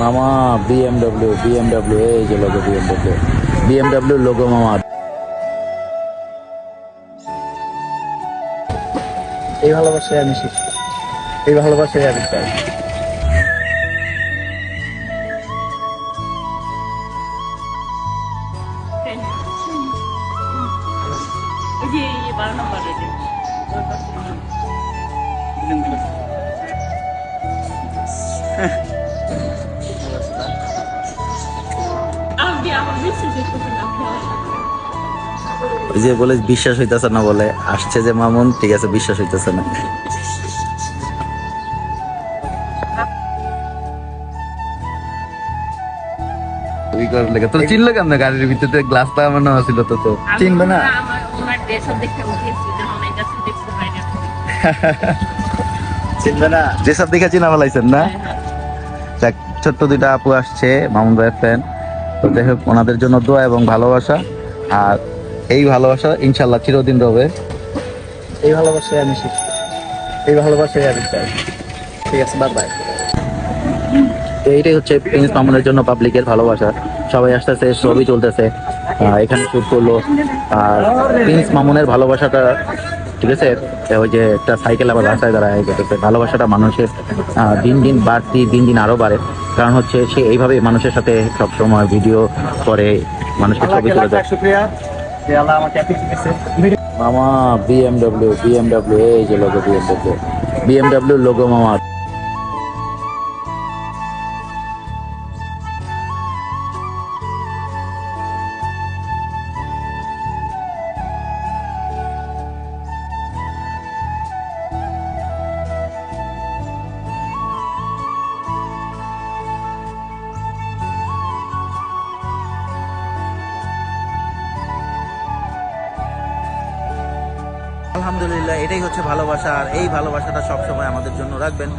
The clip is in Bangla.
মামা বিএমডব্লিউ বিএমডব্লিউ এই যে লোগো বিএমডব্লিউ বিএমডব্লিউ লোগো মামা। এই ভালোবাসায় আমি শিখি এই ভালোবাসায় আমি চাই। এই ওই যে বলে বিশ্বাস হইতেছে না বলে আসছে যে মামুন ঠিক আছে বিশ্বাস হইতেছে না। ওই তোর চিনলো কেমন? গাড়ির ভিতরে গ্লাস লাগানো ছিল তো তো চিনবে না? চিনবে না। যে সব দেখে চিনা ফেলাইছেন না? যাক, ছোট্ট দুইটা আপু আসছে মামুন ভাইয়ের ফ্যান তো যাই হোক, ওনাদের জন্য দোয়া এবং ভালোবাসা। আর এই ভালোবাসা ইনশাল্লাহ চিরদিন রবে। এই ভালোবাসায় আমি শিখি এই ভালোবাসায় আমি চাই। ঠিক আছে বাই বাই এইটাই হচ্ছে প্রিন্স মামুনের জন্য পাবলিকের ভালোবাসা। সবাই আসতেছে, ছবি চলতেছে এখানে শুট করল। আর প্রিন্স মামুনের ভালোবাসাটা ঠিক আছে? ওই যে একটা সাইকেল আবার রাস্তায় দাঁড়ায় গেছে ভালোবাসাটা মানুষের দিন দিন বাড়তি দিন দিন আরও বাড়ে। কারণ হচ্ছে সে এইভাবে মানুষের সাথে সব সময় ভিডিও করে মানুষকে ছবি তুলে দেয়। মামা বিএমডাব্লিউ বিএমডব্লিউ এই যে লোগো বিএমডব্লিউ বিএমডব্লিউ লোগো মামা। আলহামদুলিল্লাহ এটাই হচ্ছে ভালোবাসা আর এই ভালোবাসাটা সবসময় আমাদের জন্য রাখবেন।